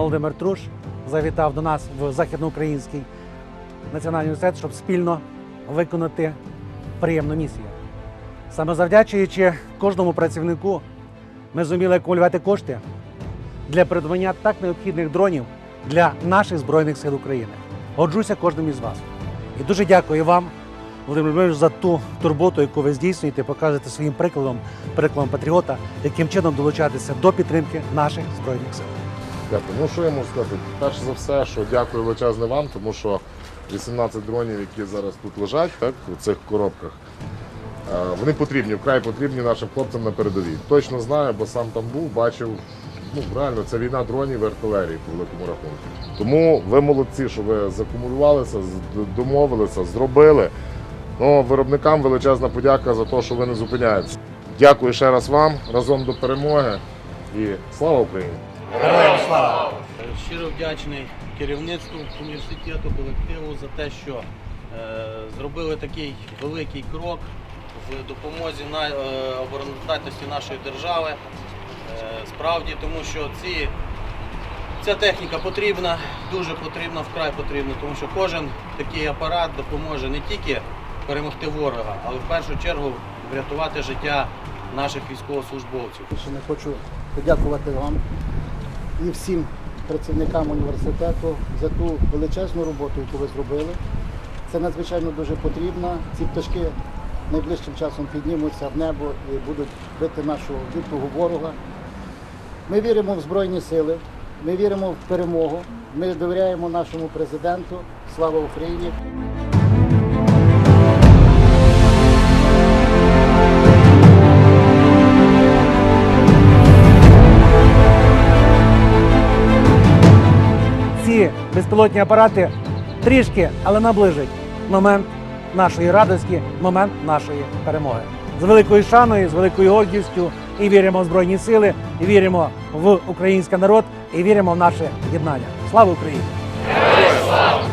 Володимир Труш завітав до нас в Західноукраїнський національний університет, щоб спільно виконати приємну місію. Саме завдячуючи кожному працівнику, ми зуміли акумулювати кошти для придбання так необхідних дронів для наших Збройних сил України. Годжуся кожним із вас. І дуже дякую вам, Володимир Володимирович, за ту турботу, яку ви здійснюєте, показуєте своїм прикладом, прикладом патріота, яким чином долучатися до підтримки наших збройних сил. Дякую. Ну що я можу сказати? Перш за все, що дякую величезне вам, тому що 18 дронів, які зараз тут лежать, так, у цих коробках, е, вони потрібні, вкрай потрібні нашим хлопцям на передовій. Точно знаю, бо сам там був, бачив. Ну, реально, це війна дронів і артилерії по великому рахунку. Тому ви молодці, що ви закумулювалися, домовилися, зробили. Ну, виробникам величезна подяка за те, що ви не зупиняєтеся. Дякую ще раз вам, разом до перемоги і слава Україні! Слава! Щиро вдячний керівництву університету, колективу за те, що е, зробили такий великий крок в допомозі на, е, обороноздатності нашої держави. Е, справді, тому що ці, ця техніка потрібна, дуже потрібна, вкрай потрібна, тому що кожен такий апарат допоможе не тільки перемогти ворога, але в першу чергу врятувати життя наших військовослужбовців. Ще не хочу подякувати вам і всім працівникам університету за ту величезну роботу, яку ви зробили. Це надзвичайно дуже потрібно. Ці пташки найближчим часом піднімуться в небо і будуть бити нашого лютого ворога. Ми віримо в Збройні сили, ми віримо в перемогу, ми довіряємо нашому президенту. Слава Україні! Безпілотні апарати трішки, але наближать момент нашої радості, момент нашої перемоги. З великою шаною, з великою гордістю і віримо в Збройні Сили, і віримо в український народ, і віримо в наше єднання. Слава Україні! Героям